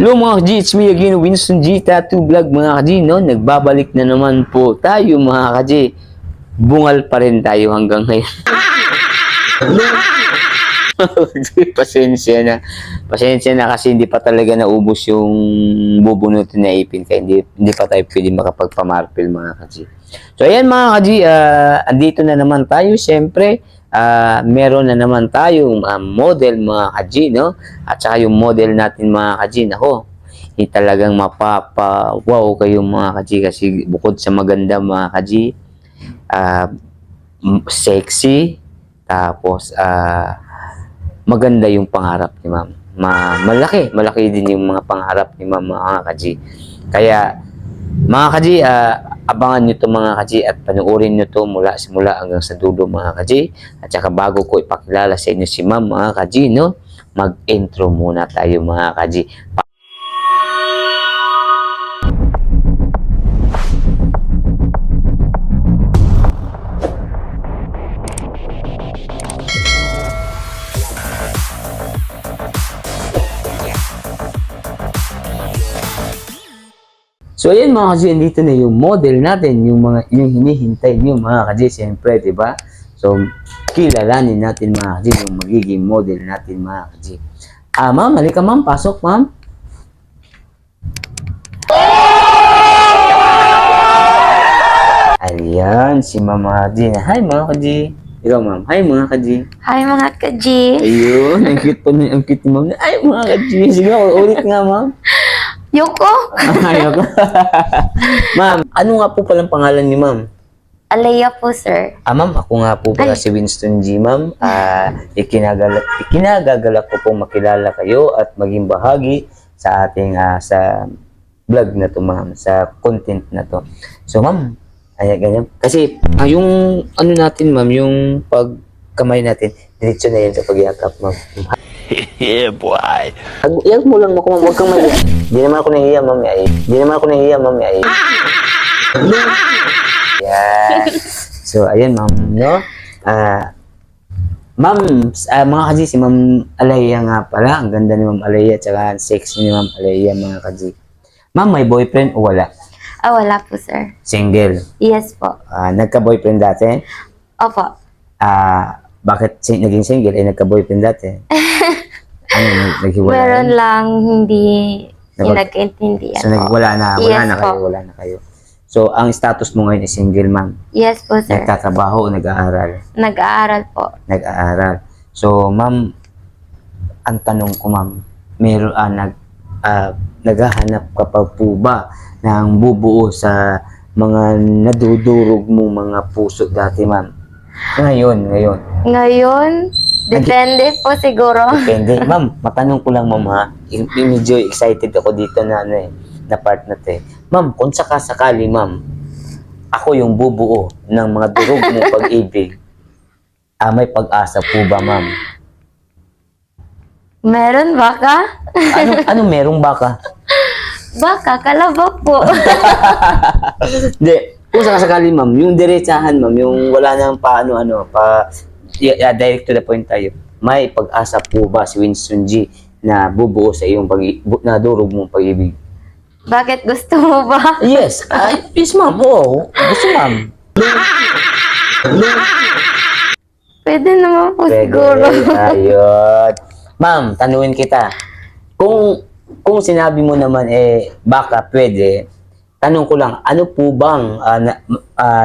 Hello mga ka-G, it's me again, Winston G Tattoo Vlog mga ka-G, no? Nagbabalik na naman po tayo mga ka-G. Bungal pa rin tayo hanggang ngayon. pasensya na. Pasensya na kasi hindi pa talaga naubos yung bubunutin na ipin kaya hindi, hindi pa tayo pwede makapagpamarpil mga ka-G. So ayan mga ka-G, ah, andito na naman tayo syempre. Ah, meron na naman tayong ah, model mga ka-G, no? At saka yung model natin mga ka-G, nako, hindi talagang mapapa-wow kayo mga ka-G kasi bukod sa maganda mga ka-G, ah, m- sexy, tapos ah, maganda yung pangarap ni ma'am. Ma malaki, malaki din yung mga pangarap ni ma'am mga kaji. Kaya mga kaji, ah, abangan nyo to mga kaji at panuorin nyo to mula simula hanggang sa dulo mga kaji. At saka bago ko ipakilala sa inyo si ma'am mga kaji, no? Mag-intro muna tayo mga kaji. So ayan mga kaji, dito na yung model natin, yung mga yung hinihintay niyo mga kaji, siyempre, 'di ba? So kilalanin natin mga kaji yung magiging model natin mga kaji. Ah, ma'am, halika ma'am, pasok ma'am. Ayan, si Ma'am Kaji. Hi mga kaji. Ikaw ma'am. Hi mga kaji. Hi mga ka-G! Ayun, ang cute pa ang cute ni ma'am. Ay mga kaji. Sige, ulit nga ma'am. Yoko! Ayoko. ma'am, ano nga po palang pangalan ni ma'am? Alea po, sir. Ah, ma'am, ako nga po pala si Winston G, ma'am. Ah, ikinagalak, ikinagagalak ko pong makilala kayo at maging bahagi sa ating ah, sa vlog na to, ma'am, sa content na to. So, ma'am, ay ganyan. Kasi ah, yung ano natin, ma'am, yung pagkamay natin, diretso na yan sa pagyakap, ma'am. Yeah, boy. Iyag mo lang ako, ma'am. Huwag kang mahiya. Di naman ako nahiya, ma'am. Ay. Di naman ako nahiya, ma'am. Ay. Yan. So, ayan, ma'am, no? Ah, ma'am, ah, mga kaji, si ma'am Alaya nga pala. Ang ganda ni ma'am Alaya, tsaka ang sexy ni ma'am Alaya, mga kaji. Ma'am, may boyfriend o wala? Ah, wala po, sir. Single. Yes po. Ah, nagka-boyfriend dati? Opo. Ah, bakit si- naging single? Eh, nagka-boyfriend dati. ano, naghiwalay? Meron lang hindi Napag- yung nagkaintindihan So, nag, po. wala na, wala Yes na kayo, po. wala na kayo. So, ang status mo ngayon is single, ma'am. Yes po, sir. Nagtatrabaho o nag-aaral? Nag-aaral po. Nag-aaral. So, ma'am, ang tanong ko, ma'am, meron, ah, nag, ah, naghahanap ka pa po ba ng bubuo sa mga nadudurog mo mga puso dati, ma'am? Ngayon, ngayon. Ngayon, depende po siguro. Depende. ma'am, matanong ko lang, ma'am, ha? Medyo excited ako dito na, ano eh, na part na to eh. Ma'am, kung sakasakali, ma'am, ako yung bubuo ng mga durog mo pag-ibig, ah, may pag-asa po ba, ma'am? Meron baka? Ano, ano merong baka? Baka, kalabaw po. Hindi, kung sakasakali, ma'am, yung diretsahan, ma'am, yung wala nang paano, ano, pa, yeah, direct to the point tayo. May pag-asa po ba si Winston G na bubuo sa iyong pag bu- na durog mong pag-ibig? Bakit gusto mo ba? Yes. Ay, yes, ma'am. Oo. Gusto, ma'am. Pwede naman po Pwede. siguro. Ayun. Ma'am, tanungin kita. Kung kung sinabi mo naman eh baka pwede, tanong ko lang, ano po bang ah, na,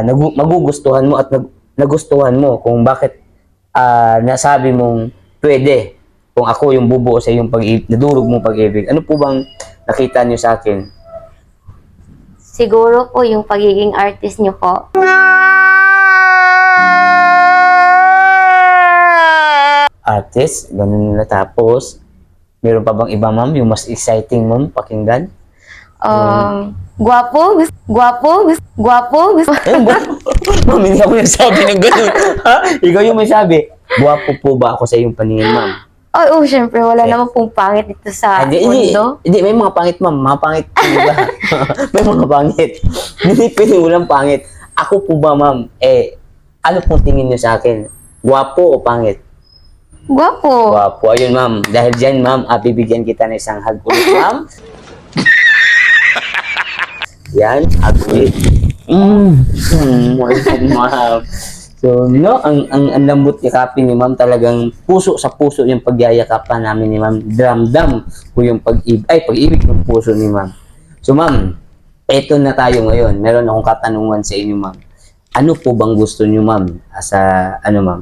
nagu- magugustuhan mo at nag, nagustuhan mo kung bakit ah, nasabi mong pwede kung ako yung bubuo sa iyong pag nadurog mong pag-ibig. Ano po bang nakita niyo sa akin? Siguro po yung pagiging artist niyo po. Artist, ganun nila. Tapos, meron pa bang iba ma'am, yung mas exciting ma'am pakinggan? Um, guwapo, gus- guwapo, gus- guwapo, gus- ma'am, hindi ako nagsabi ng ganun. ha? Ikaw yung may sabi. Buwapo po ba ako sa iyong paningin, ma'am? Ay, oh, syempre, wala naman pong pangit dito sa hindi, hindi, mundo. hindi, may mga pangit, ma'am. Mga pangit po ba? may mga pangit. Hindi pwede walang pangit. Ako po ba, ma'am, eh, ano pong tingin niyo sa akin? Guwapo o pangit? Guwapo. Guwapo. Ayun, ma'am. Dahil dyan, ma'am, ah, bibigyan kita ng isang hug ulit, ma'am. Yan, ugly. Mm. Mm, ma'am. So, no, ang, ang, ang lambot yakapin ni ma'am talagang puso sa puso yung pagyayakapan namin ni ma'am. Dram-dam po yung pag-ibig, ay, pag-ibig ng puso ni ma'am. So, ma'am, eto na tayo ngayon. Meron akong katanungan sa inyo, ma'am. Ano po bang gusto niyo, ma'am? As a, ano, ma'am?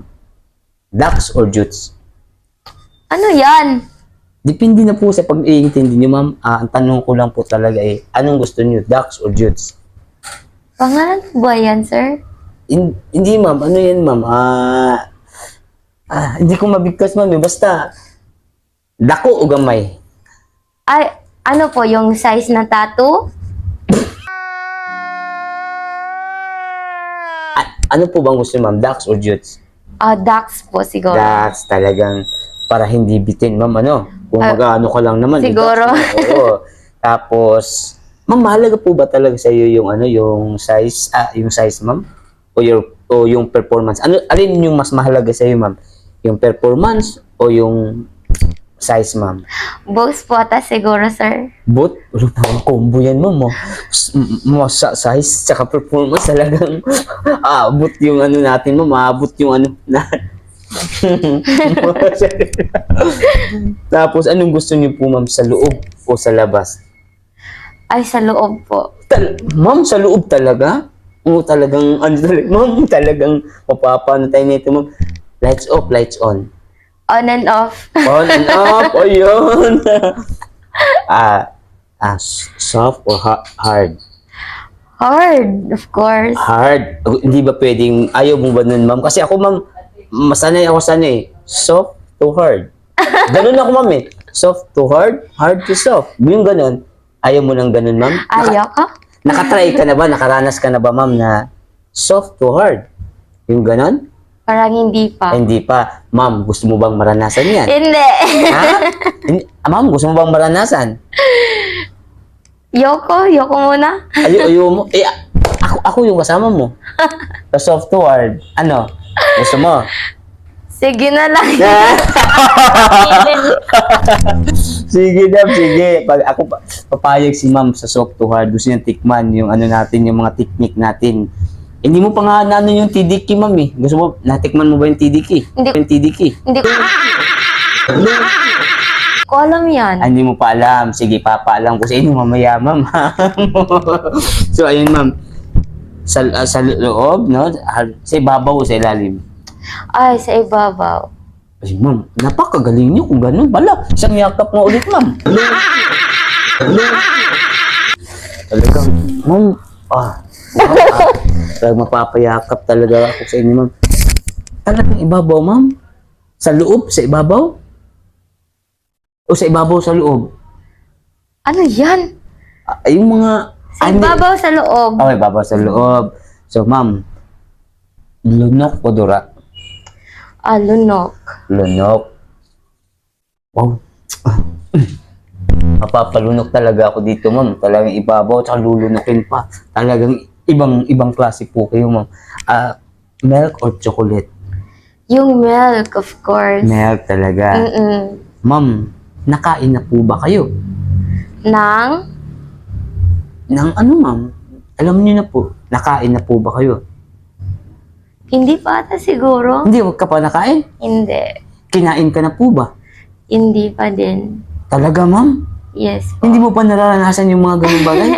Ducks or jutes? Ano yan? Depende na po sa pag-iintindi niyo, ma'am. Ah, ang tanong ko lang po talaga eh, anong gusto niyo, ducks or jutes? Pangalan po ba yan, sir? In- hindi, ma'am. Ano yan, ma'am? Ah, ah, hindi ko mabigkas, ma'am. eh. Basta, dako o gamay? Ay, ano po, yung size na tattoo? Ah, ano po bang gusto ma'am? Ducks or jutes? Ah, ducks po siguro. Ducks, talagang para hindi bitin, ma'am. Ano? Kung Ah, mag-ano ka lang naman. eh, siguro. ducks, ma'am. Oo. Tapos, ma'am, mahalaga po ba talaga sa iyo yung ano, yung size, ah, yung size, ma'am? O yung, o yung performance? Ano, alin yung mas mahalaga sa iyo, ma'am? Yung performance o yung size, ma'am? Both po ata siguro, sir. But, wala tawang combo yan, ma'am. oh. S- m- m- sa size, tsaka performance, talagang aabot yung ano natin, ma'am. Aabot yung ano na. Tapos, anong gusto niyo po, ma'am, sa loob o sa labas? Ay, sa loob po. Tal- ma'am, sa loob talaga? Oo, talagang, ano talaga, ma'am, talagang mapapano tayo nito, ma'am. Lights off, lights on. On and off. On and off, ayun. ah, ah, s- soft or ha- hard? Hard, of course. Hard. Hindi ba pwedeng, ayaw mo ba nun, ma'am? Kasi ako, ma'am, masanay ako sanay. Soft to hard. Ganun ako, ma'am, eh. Soft to hard, hard to soft. Yung ganun. Ayaw mo nang ganun, ma'am? Naka- Ayoko. Nakatry ka na ba? Nakaranas ka na ba, ma'am, na soft to hard? Yung ganun? Parang hindi pa. Hindi pa. Ma'am, gusto mo bang maranasan yan? Hindi. ha? Hindi- ah, ma'am, gusto mo bang maranasan? Yoko, yoko muna. Ayo, ayo mo. Eh, ako, ako yung kasama mo. Sa soft to hard. Ano? Gusto mo? Sige na lang. sige na, sige. Pag ako pa, papayag si ma'am sa soft to hard, gusto niyang tikman yung ano natin, yung mga technique natin. Hindi mo pa nga ano yung TDK, ma'am eh. Gusto mo, natikman mo ba yung TDK? Hindi. Yung TDK? Hindi ko. ko alam yan. Ah, hindi mo pa alam. Sige, papaalam ko sa inyo mamaya, ma'am. so, ayun, ma'am. Sa, ah, sa loob, no? Sa ibabaw o sa ilalim. Ay, sa ibabaw. Ay, ma'am, napakagaling niyo kung gano'n. Bala, isang yakap mo ulit, ma'am. Talagang, ma'am, ah, ma'am, ah, talagang mapapayakap talaga ako sa inyo, ma'am. Talagang ibabaw, ma'am? Sa loob, sa ibabaw? O sa ibabaw, sa loob? Ano yan? Ah, yung mga... Sa ano- ibabaw sa loob. Okay, ibabaw sa loob. So, ma'am, lunok o dura? Ah, lunok. Lunok. Wow. Mapapalunok talaga ako dito, ma'am. Talagang ibabaw, tsaka lulunukin pa. Talagang ibang ibang klase po kayo, ma'am. Ah, milk or chocolate? Yung milk, of course. Milk talaga. Mm-mm. Ma'am, nakain na po ba kayo? Nang? Nang ano, ma'am? Alam niyo na po, nakain na po ba kayo? Hindi pa ata siguro. Hindi, wag ka pa nakain. Hindi. Kinain ka na po ba? Hindi pa din. Talaga, ma'am? Yes po. Hindi mo pa nararanasan yung mga ganung bagay?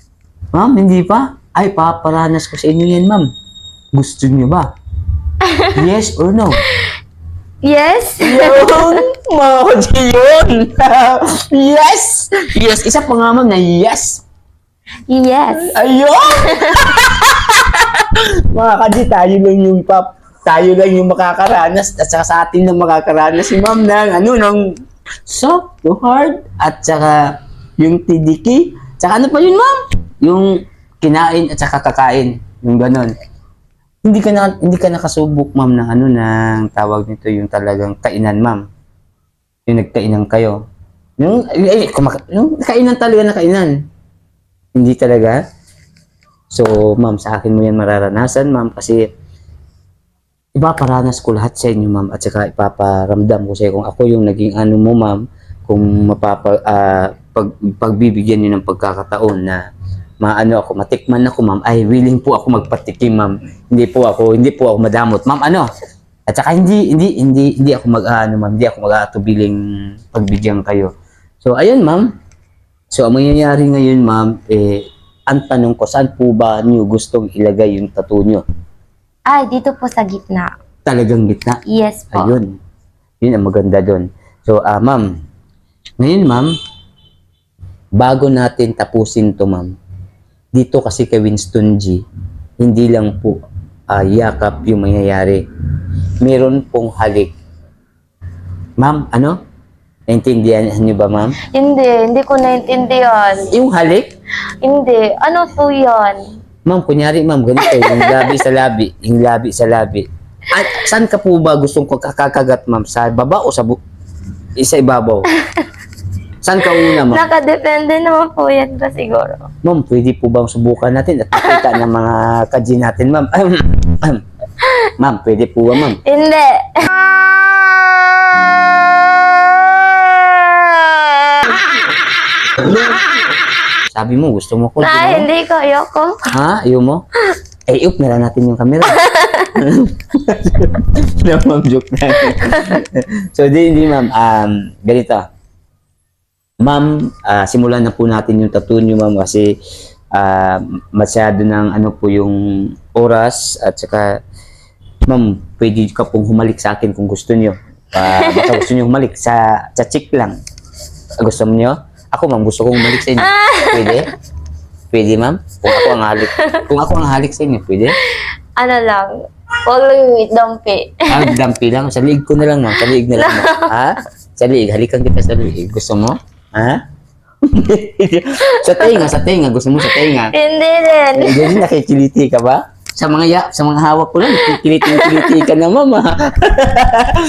ma'am, hindi pa? Ay, paparanas ko sa inyo yan, ma'am. Gusto niyo ba? yes or no? Yes? Yun! Mga yun! yes! Yes! Isa pa nga, ma'am, na yes! Yes. Ayun! Mga kadyo, tayo lang yung pap. Tayo lang yung makakaranas at saka sa atin lang makakaranas si ma'am ng ano, ng soft to hard at saka yung TDK. Tsaka ano pa yun, ma'am? Yung kinain at saka kakain. Yung ganon. Hindi ka na hindi ka nakasubok, ma'am, ng ano ng tawag nito yung talagang kainan, ma'am. Yung nagkainan kayo. Yung, ay, kumaka- yung kainan talaga na kainan. Hindi talaga. So, ma'am, sa akin mo yan mararanasan, ma'am, kasi ipaparanas ko lahat sa inyo, ma'am, at saka ipaparamdam ko sa iyo kung ako yung naging ano mo, ma'am, kung mapapa, ah, pag, pagbibigyan niyo ng pagkakataon na maano ako, matikman ako, ma'am, ay willing po ako magpatikim, ma'am. Hindi po ako, hindi po ako madamot. Ma'am, ano? At saka hindi, hindi, hindi, hindi ako mag, ano, ma'am, hindi ako mag-atubiling pagbigyan kayo. So, ayun, ma'am. So, ang mangyayari ngayon, ma'am, eh, ang tanong ko, saan po ba niyo gustong ilagay yung tattoo niyo? Ay, dito po sa gitna. Talagang gitna. Yes po. Ayun. Yun ang maganda doon. So, ah, ma'am, ngayon, ma'am, bago natin tapusin to, ma'am, dito kasi kay Winston G, hindi lang po ah, yakap yung mangyayari. Meron pong halik. Ma'am, ano? Naintindihan niyo ba, ma'am? Hindi, hindi ko naintindihan. Yung halik, Hindi. Ano po yan? ma'am, kunyari, ma'am, ganito, yung labi sa labi, yung labi sa labi. At saan ka po ba gustong kakakagat, ma'am? Sa baba o sa bu- isa ibabaw? Saan ka una, ma'am? Nakadepende naman po yan ba siguro? Ma'am, pwede po bang subukan natin at makita ng mga kaji natin, ma'am? ma'am, pwede po ba, ma'am? Hindi. Sabi mo, gusto mo ko, Na, ba? hindi ko. Ayoko. Ha? Ayaw mo? Eh, up na natin yung camera. na, ma'am, joke na. so, di, di, ma'am. Um, ganito. Ma'am, ah, simulan na po natin yung tattoo nyo, ma'am, kasi ah, masyado ng ano po yung oras at saka, ma'am, pwede ka pong humalik sa akin kung gusto nyo. Ah, baka gusto nyo humalik sa, sa chick lang. Gusto mo nyo? Ako, ma'am, gusto kong humalik sa inyo. Pwede? Pwede, ma'am? Kung ako ang halik, kung ako ang halik sa inyo, pwede? Ano lang. Following with Dumpy. Ah, dampi lang. Sa liig ko na lang, ma'am. Sa liig na lang, ma'am. Ha? Sa liig. Halikan kita sa liig. Gusto mo? Ha? sa tenga, sa tenga. Gusto mo sa tenga? Hindi. Eh, Hindi nakikiliti ka ba? Sa mga ya, sa mga hawak ko lang, kiliti-kiliti ka na, ma'am. ha?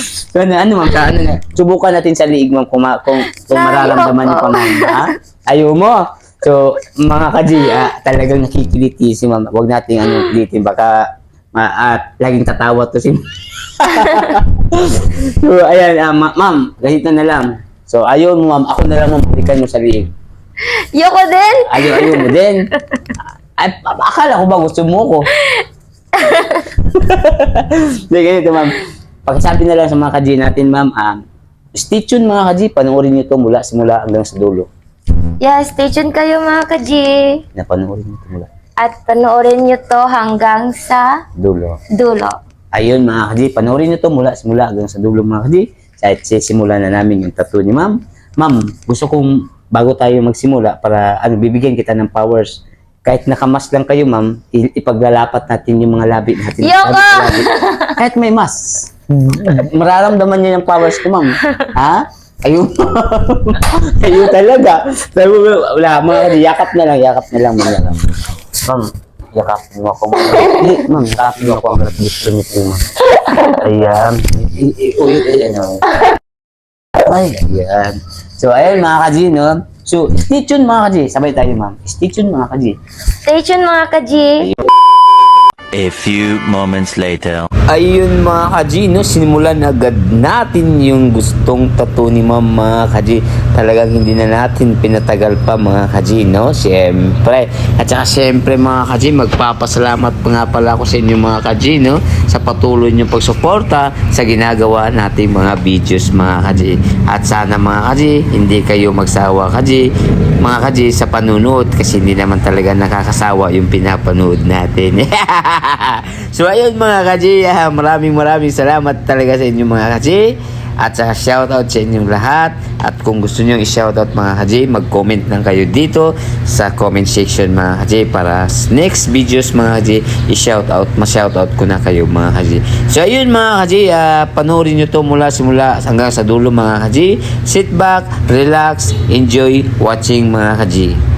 so, ano, ano, ma'am, ano, na, subukan natin sa liig, ma'am, kung, ma- kung, kung mararamdaman niyo pa, ma'am. Ha? Ayaw mo. So, mga kaji, ah, talagang nakikiliti si ma'am. Huwag nating ano, kilitin. Baka, ma, at laging tatawa to si So, ayan, ah, ma- ma'am, ganito na lang. So, ayaw mo, ma'am. Ako na lang, ma'am, balikan mo sa liig. Yoko din. Ayaw, ayaw mo din. Ay, akala ko ba gusto mo ko? Hindi, ganito ma'am. Pakisabi na lang sa mga kaji natin, ma'am. Um, stay tuned mga kaji. Panoorin niyo to mula simula hanggang sa dulo. Yeah, stay tuned kayo mga ka-G. Napanoorin niyo to mula At panoorin nyo to hanggang sa dulo. dulo. Ayun mga kaji, panoorin niyo to mula simula hanggang sa dulo mga kaji. Kahit sisimula na namin yung tattoo ni ma'am. Ma'am, gusto kong bago tayo magsimula para ano bibigyan kita ng powers. Kahit nakamas lang kayo, ma'am, ipaglalapat natin yung mga labi natin. Yoko! Labi. Kahit may mas. Mararamdaman niya yung powers ko, ma'am. Ha? Ayun. Ayun talaga. Sabi mo, wala, mga kaji, yakap na lang, yakap na lang, ma'am. yakap. Ma'am, yakap mo ako, ma'am. Hindi, ma'am, yakap mo ako. Gusto niyo po, ma'am. Ayan. I- Ulit, ayan. Ay, ayan. So, ayun mga kaji, no? So, stay tuned mga kaji. Sabay tayo, ma'am. Stay tuned mga kaji. Stay tuned mga ka-G. A few moments later. Ayun mga kaji, no? Sinimulan agad natin yung gustong tattoo ni ma'am mga kaji. Talagang hindi na natin pinatagal pa mga kaji, no? Siyempre. At saka siyempre mga kaji, magpapasalamat pa nga pala ako sa inyo mga kaji, no? Sa patuloy niyong pagsuporta sa ginagawa nating mga videos mga kaji. At sana mga kaji, hindi kayo magsawa kaji, mga kaji sa panunood kasi hindi naman talaga nakakasawa yung pinapanood natin. so ayun mga kaji, ah, maraming maraming salamat talaga sa inyo mga kaji. At sa shoutout sa inyong lahat. At kung gusto nyo i-shoutout mga kaji, mag-comment lang kayo dito sa comment section mga kaji para next videos mga kaji, i-shoutout, ma-shoutout ko na kayo mga kaji. So ayun mga kaji, ah, panoorin nyo to mula simula hanggang sa dulo mga kaji. Sit back, relax, enjoy watching mga kaji.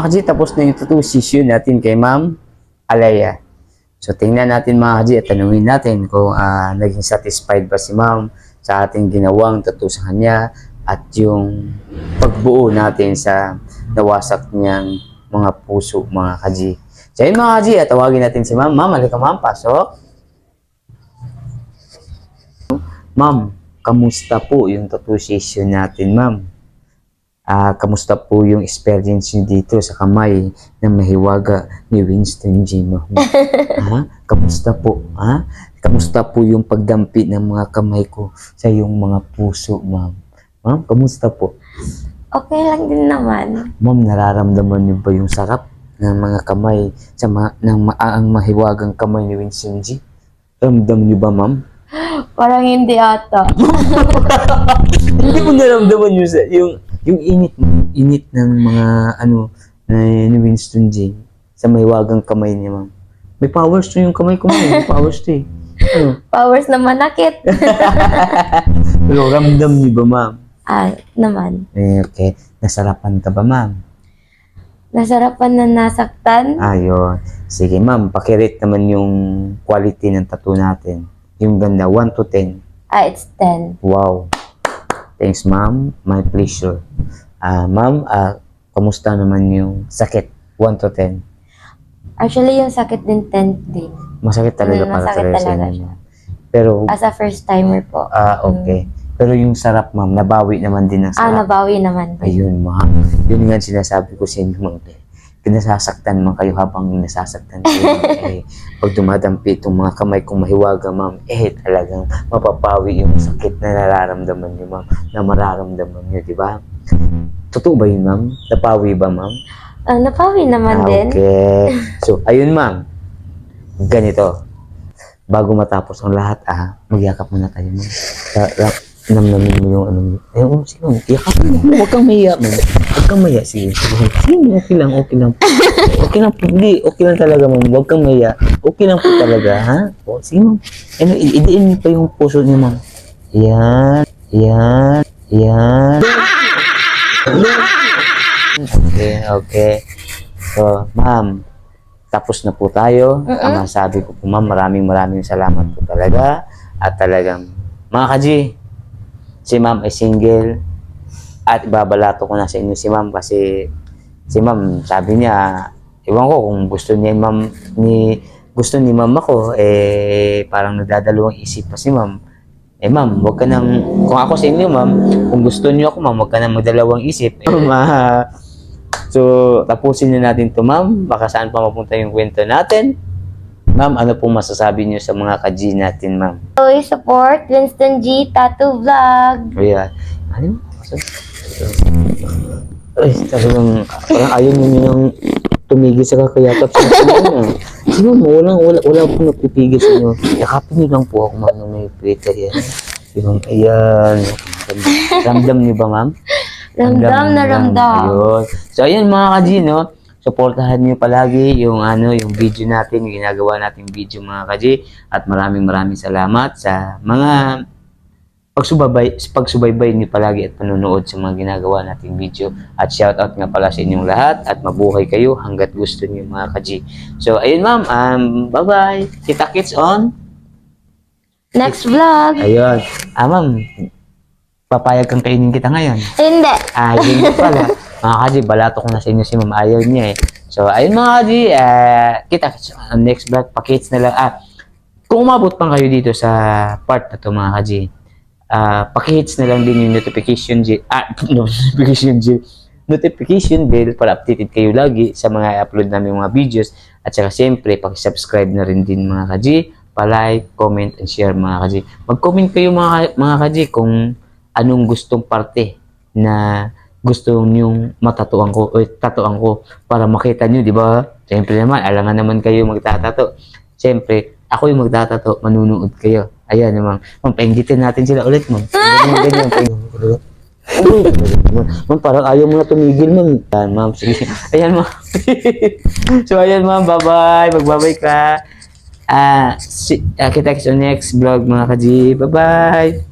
Mga kaji, tapos na yung tattoo session natin kay Ma'am Alaya. So, tingnan natin mga kaji at tanungin natin kung ah, naging satisfied ba si Ma'am sa ating ginawang tattoo sa kanya at yung pagbuo natin sa nawasak niyang mga puso mga kaji. So, ayun mga kaji, tawagin natin si Ma'am. Ma'am, halika Ma'am, pasok. Ma'am, kamusta po yung tattoo session natin, Ma'am? Ah, kamusta po yung experience niyo dito sa kamay ng mahiwaga ni Winston G. Mahmoud? ha? Kamusta po? Ha? Kamusta po yung pagdampi ng mga kamay ko sa iyong mga puso, ma'am? Ma'am, kamusta po? Okay lang din naman. Ma'am, nararamdaman niyo ba yung sarap ng mga kamay sa ma- ng ma- ang mahiwagang kamay ni Winston G? Ramdam niyo ba, ma'am? Parang hindi ata. Hindi mo naramdaman yung, yung, yung init, init ng mga ano na ni Winston G sa mahiwagang kamay niya, ma'am. May powers to yung kamay ko, ma'am. May powers to eh. Ano? Powers na manakit. Pero ramdam niyo ba, ma'am? ah, naman. Eh, okay. Nasarapan ka ba, ma'am? Nasarapan na nasaktan. Ayun. Sige, ma'am. Pakirate naman yung quality ng tattoo natin. Yung ganda, 1 to 10. Ah, it's 10. Wow. Thanks, ma'am. My pleasure. Ah, ma'am, ah, kamusta naman yung sakit? 1 to 10. Actually, yung sakit din 10 din. Masakit talaga Mm, para masakit talaga sa talaga siya. Pero, As a first timer po. ah, okay. Pero yung sarap, ma'am, nabawi naman din ng Ah, sarap. nabawi naman. Ayun, ma'am. Yun nga sinasabi ko sa inyo, ma'am. Kinasasaktan man kayo habang nasasaktan kayo. eh, pag dumadampi itong mga kamay kong mahiwaga, ma'am, eh, talagang mapapawi yung sakit na nararamdaman niyo, ma'am, na mararamdaman niyo, di ba? Totoo ba yun, ma'am? Napawi ba, ma'am? Ah, napawi naman Ah, din. okay. So, ayun, ma'am. Ganito. Bago matapos ang lahat, ah, magyakap muna tayo, ma'am. Namnamin mo yung ano. Eh, oh, ma'am. Yakap mo. Huwag kang mahiya, ma'am. Huwag kang mahiya. Sige, sige. Okay lang, okay lang. Okay lang po. Hindi, okay lang talaga, ma'am. Huwag kang mahiya. Okay lang po talaga, ha? O, sige. Ano, idiin mo pa yung puso niyo, ma'am. Yan. Yan. Yan. Okay, okay. So, ma'am, tapos na po tayo. Ang masabi ko po, ma'am, maraming maraming salamat po talaga. At talagang, mga kaji, si ma'am ay single. At ibabalato ko na sa inyo si ma'am kasi si ma'am, sabi niya, iwan ko kung gusto niya ma'am, ni, gusto ni ma'am ako, eh, parang nagdadalawang isip pa si ma'am. Eh ma'am, wag ka nang, kung ako sa inyo ma'am, kung gusto niyo ako ma'am, wag ka nang magdalawang isip. Eh, ma, so, tapusin na natin to ma'am, baka saan pa mapunta yung kwento natin. Ma'am, ano pong masasabi niyo sa mga ka-G natin ma'am? Always support Winston G Tattoo Vlog. Kaya, ano? Ay, talagang, parang ayaw niyo nang tumigil sa kakayakap sa kanya. Sino mo, wala, wala, wala po nagpipigil sa inyo. Yakapin niyo lang po ako, ma'am, na may prita yan. Yung, ayan. Ramdam niyo ba, ma'am? Ramdam na ramdam. Ayun. So, ayun mga ka no? Supportahan niyo palagi yung ano, yung video natin, yung ginagawa nating video mga ka At maraming maraming salamat sa mga pagsubaybay, pagsubaybay niyo palagi at panonood sa mga ginagawa nating video. At shoutout nga pala sa inyong lahat at mabuhay kayo hanggat gusto niyo mga ka So, ayun ma'am, um, bye-bye. Kita kits on. Next vlog. Ayun. Ah, ma'am, papayag kang kainin kita ngayon. Hindi. Ah, yun pala. Mga kaji, balato ko na sa inyo si Ma'am. Ayaw niya eh. So, ayun mga kaji, ah, kita sa next vlog, pakits na lang. Ah, kung umabot pang kayo dito sa part na to mga kaji, ah, pakihits na lang din yung notification bell, ah, notification bell, notification bell para updated kayo lagi sa mga upload namin mga videos. At saka siyempre, pakisubscribe na rin din mga kaji, pa-like, comment, and share mga kaji. Mag-comment kayo mga, mga kaji kung anong gustong parte na gusto niyong matatuan ko o tatuan ko para makita niyo, di ba? Siyempre naman, alangan naman kayo magtatato. Siyempre, ako yung magtatato, manunood kayo. Ayan naman. Ma'am, paingitin natin sila ulit, ma'am. Ganyan, ganyan. Ma'am, parang ayaw mo na tumigil, ma'am. Ayan, ma'am. Sige. Ayan, ma'am. so, ayan, ma'am. Bye-bye. Magbabay ka. Ah, si, ah, kita sa next vlog, mga ka-G. Bye-bye.